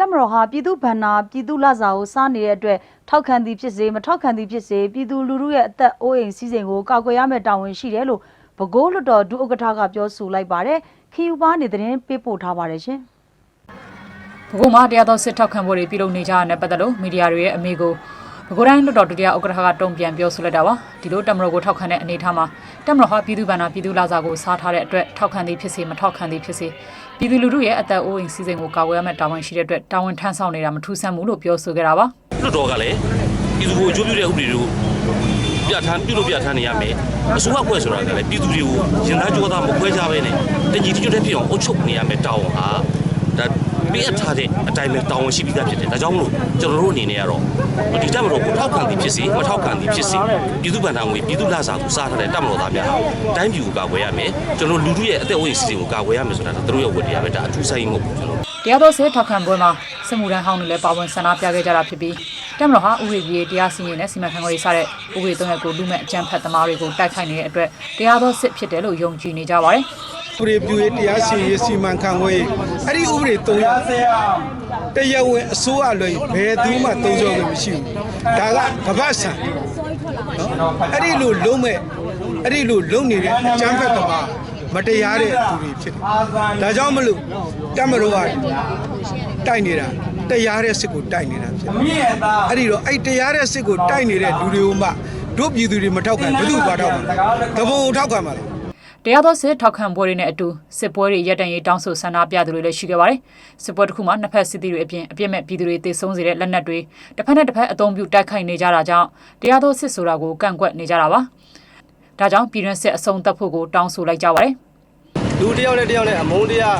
တက်မတော်ဟာပြည်သူဗန္နာပြည်သူလစာကိုစားနေတဲ့အတွက်ထောက်ခံသည်ဖြစ်စေမထောက်ခံသည်ဖြစ်စေပြည်သူလူထုရဲ့အသက်အိုးအိမ်စီးစိမ်ကိုကာကွယ်ရမယ့်တာဝန်ရှိတယ်လို့ပဲခူးလွတ်တော်ဒုဥက္ကဋ္ဌကပြောဆိုလိုက်ပါတယ်ခီယူပါနေသတင်းပေးပို့ထားပါတယ်ရှင်ဘကုမှာတရားသောစစ်ထောက်ခံပွဲတွေပြုလုပ်နေကြတဲ့ပတ်သက်လို့မီဒီယာတွေရဲ့အမေကို ဘကုတိုင်းလွတ်တော်ဒုတိယဥက္ကဋ္ဌကတုံ့ပြန်ပြောဆိုလိုက်တာပါဒီလိုတမတော်ကိုထောက်ခံတဲ့အနေအထားမှာတမတော်ဟာပြည်သူ့ဗန္နာပြည်သူ့လာစာကိုစားထားတဲ့အတွက်ထောက်ခံသည်ဖြစ်စေမထောက်ခံသည်ဖြစ်စေပြည်သူလူထုရဲ့အသက်အိုးအိမ်စီးစိမ်ကိုကာကွယ်ရမယ့်တာဝန်ရှိတဲ့အတွက်တာဝန်ထမ်းဆောင်နေတာမထူးဆန်းဘူးလို့ပြောဆိုခဲ့တာပါလွတ်တော်ကလည်းပြည်သူကိုအကျိုးပြုတဲ့ဥပဒေတွေကိုပြဋ္ဌာန်းပြုလုပ်ပြဋ္ဌာန်းနေရမယ်အစိုးရအဖွဲ့ဆိုတာကလည်းပြည်သူတွေကိုရင်သားကြောသားမခွဲခြားဘဲနဲ့တညီတညွတ်တဲ့ဖြစ်အောင်အုပ်ချုပ်နေရမယ်တာဝန်ဟာ ဒါပေးအပ်ထားတဲ့အတိုင်းပဲတာဝန်ရှိပြီးသားဖြစ်တယ်ဒါကြောင့်မလို့ကျွန်တော်တို့အနေနဲ့ကတော့ဒီတက်မတော်ကိုထောက်ခံသည်ဖြစ်စေမထောက်ခံသည်ဖြစ်စေပြည်သူ့ဗန္ဒာငွေပြည်သူ့လာစာကိုစားထားတဲ့တက်မတော်သားများဟာတိုင်းပြည်ကိုကာကွယ်ရမယ်ကျွန်တော်လူထုရဲ့အသက်အိုးအိမ်စီစဉ်ကိုကာကွယ်ရမယ်ဆိုတာဒါသူတို့ရဲ့ဝတ္တရားပဲဒါအထူးဆိုင်မဟုတ်ဘူးကျွန်တော်တရားသောစစ်ထောက်ခံပွဲမှာစစ်မှုထမ်းဟောင်းတွေလည်းပါဝင်ဆန္ဒပြခဲ့ကြတာဖြစ်ပြီးတမတော်ဟာဥပဒေကြီးတရားစီရင်တဲ့စီမံခန့်ခွဲရေးစတဲ့ဥပဒေသုံးရပ်ကိုလူမဲ့အကြမ်းဖက်သမားတွေကိုတိုက်ခိုက်နေတဲ့အတွက်တရားသောစစ်ဖြစ်တယ်လို့ယုံကြည်နေကြပါတယ် ဥပဒေပြုရေးတရားစီရင်ရေးစီမံခန့်ခွဲရေးအဲ့ဒီဥပဒေသုံးရတရားဝင်အစိုးရလွယ်ဘယ်သူမှသုံးစွဲခွင့်မရှိဘူးဒါကကမ္ဘာဆန်နော်အဲ့ဒီလိုလုံးမဲ့အဲ့ဒီလိုလုံးနေတဲ့အကြမ်းဖက်သမားမတရားတဲ့သူတွေဖြစ်တယ်ဒါကြောင့်မလို့တမတော်ကတိုက်နေတာတရားတဲ့စစ်ကိုတိုက်နေတာဖြစ်တယ်အဲ့ဒီတော့အဲ့တရားတဲ့စစ်ကိုတိုက်နေတဲ့လူတွေကိုမှတို့ပြည်သူတွေမထောက်ခံဘယ်သူမှထောက်ခံတဘုံထောက်ခံပါလား တရားသောစစ်ထောက်ခံပွဲတွေနဲ့အတူစစ်ပွဲတွေရပ်တန့်ရေးတောင်းဆိုဆန္ဒပြသူတွေလည်းရှိခဲ့ပါတယ်။စစ်ပွဲတစ်ခုမှာနှစ်ဖက်စစ်သည်တွေအပြင်အပြစ်မဲ့ပြည်သူတွေတေဆုံးစေတဲ့လက်နက်တွေတစ်ဖက်နဲ့တစ်ဖက်အုံပြုတိုက်ခိုက်နေကြတာကြောင့်တရားသောစစ်ဆိုတာကိုကန့်ကွက်နေကြတာပါ။ဒါကြောင့်ပြည်တွင်းစစ်အဆုံးသတ်ဖို့ကိုတောင်းဆိုလိုက်ကြပါတယ်။လူတစ်ယောက်နဲ့တစ်ယောက်နဲ့အမုန်းတရား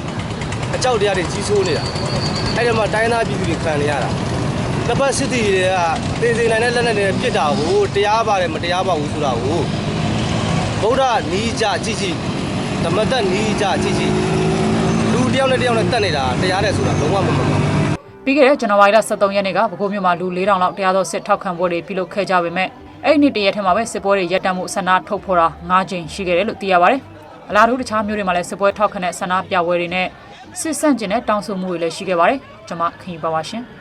အကြောက်တရားတွေကြီးစိုးနေတာအဲ့ဒီမှာတိုင်းသားပြည်သူတွေခံနေရတာတစ်ပတ်စစ်တီတွေကသေစေနိုင်တဲ့လက်နက်တွေပြစ်တာကိုတရားပါတယ်မတရားပါဘူးဆိုတာကို ဗုဒ္ဓနီးကြကြည့်ကြည့်ဓမ္မတက်နီးကြကြည့်ကြည့်လူတစ်ယောက်နဲ့တစ်ယောက်နဲ့တက်နေတာတရားတယ်ဆိုတာလုံးဝမမှန်ပါဘူးပြီးခဲ့တဲ့ဇန်နဝါရီလ23ရက်နေ့ကပဲခူးမြို့မှာလူ4000လောက်တရားသောစစ်ထောက်ခံပွဲတွေပြုလုပ်ခဲ့ကြပေမဲ့အဲ့ဒီနေ့တရက်ထဲမှာပဲစစ်ပွဲတွေရပ်တန့်မှုဆန္ဒထုတ်ဖော်တာ9ကြိမ်ရှိခဲ့တယ်လို့သိရပါတယ်။အလားတူတခြားမျိုးတွေမှာလည်းစစ်ပွဲထောက်ခံတဲ့ဆန္ဒပြပွဲတွေနဲ့စစ်ဆန့်ကျင်တဲ့တောင်းဆိုမှုတွေလည်းရှိခဲ့ပါတယ်။ကျွန်မခင်ဗျပါပါရှင်။